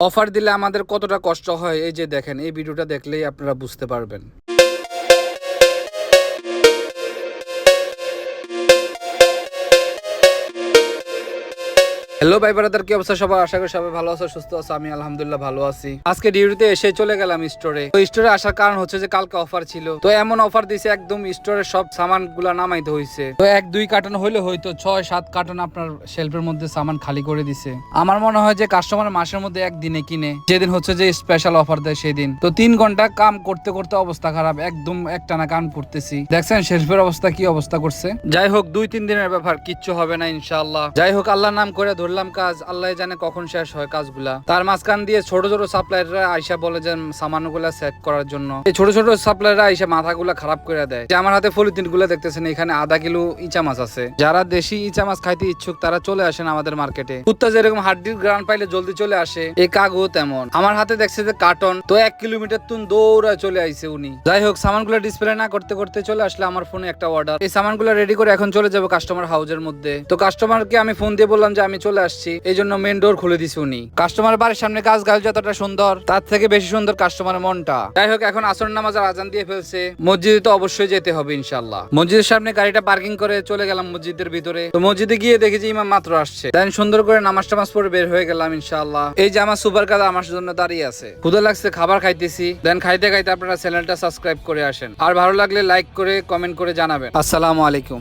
Offer দিলে আমাদের কতটা কষ্ট হয়, এই যে দেখেন, এই ভিডিওটা দেখলেই আপনারা বুঝতে পারবেন। হ্যালো ভাই ব্রাদার কি অবস্থা সবার? আশা করি সবাই ভালো আছো, সুস্থ আছো, আমি আলহামদুলিল্লাহ ভালো আছি। আজকে ডিউটিতে এসে চলে গেলাম স্টোরে তো স্টোরে আসার কারণ হচ্ছে যে কালকে অফার ছিল। তো এমন অফার দিছে, একদম স্টোরের সব সামানগুলা নামাইতে হয়েছে তো এক, দুই কার্টন হইলে হয়তো ছয়, সাত কার্টন আপনার শেলফের মধ্যে সামান খালি করে দিছে। আমার মনে হয় যে কাস্টমার মাসের মধ্যে একদিনে কিনে। যেদিন হচ্ছে যে স্পেশাল অফার দেয় সেদিন। তো তিন ঘণ্টা কাম করতে করতে অবস্থা খারাপ, একদম একটানা কাম করতেছি। দেখছেন শেলফের অবস্থা কি অবস্থা করছে? যাই হোক, দুই, তিন দিনের ব্যাপার, কিচ্ছু হবে না ইনশাআল্লাহ। যাই হোক, আল্লাহর নাম করে ধরলাম কাজ আল্লাহ জানে কখন শেষ হয় কাজগুলা। তার মাঝখান দিয়ে ছোট ছোট সাপ্লাইয়াররা আইসা বলে যে, সামানগুলা সেট করার জন্য। এই ছোট ছোট সাপ্লাইয়াররা আইসা মাথাগুলা খারাপ করে দেয়। যে, আমার হাতে পলিথিনগুলা দেখতেছেন, এখানে আধা কিলো ইচা মাছ আছে। যারা দেশি ইচা মাছ খাইতে ইচ্ছুক, তারা চলে আসেন আমাদের মার্কেটে কুত্তা যেরকম হাড্ডির গ্রান পাইলে জলদি চলে আসে এই কাগও তেমন। আমার হাতে দেখছে যে কার্টন তো এক কিলোমিটার তুন দৌড়ায় চলে আইছে উনি। যাই হোক, সামানগুলো ডিসপ্লে না করতে করতে চলে আসলে আমার ফোনে একটা অর্ডার এই সামানগুলো রেডি করে এখন চলে যাব কাস্টমার হাউজের মধ্যে। তো কাস্টমারকে আমি ফোন দিয়ে বললাম যে, আমি চলে আসছি, এই জন্য মেন ডোর খুলে দিছি উনি। কাস্টমার বাড়ির সামনে গাছ গাছ যতটা সুন্দর, তার থেকে বেশি সুন্দর কাস্টমারের মনটা। যাই হোক, এখন আসর নামাজের আজান দিয়ে ফেলছে। মসজিদে তো অবশ্যই যেতে হবে ইনশাল্লাহ মসজিদের সামনে গাড়িটা পার্কিং করে চলে গেলাম মসজিদের ভিতরে। তো মসজিদে গিয়ে দেখি যে ইমাম মাত্র আসছে। দেন সুন্দর করে নামাজ টামাজ পরে বের হয়ে গেলাম ইনশাল্লাহ এই যে আমার সুপার কাদা আমার জন্য দাঁড়িয়ে আছে। ক্ষুদা লাগছে, খাবার খাইতেছি। দেন খাইতে খাইতে আপনারা চ্যানেলটা সাবস্ক্রাইব করে আসেন। আর ভালো লাগলে লাইক করে কমেন্ট করে জানাবেন। আসসালামু আলাইকুম।